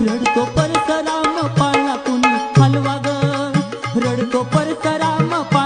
रडतो परसराम पाळला कुणी हलवा ग. रडतो परसराम पाळ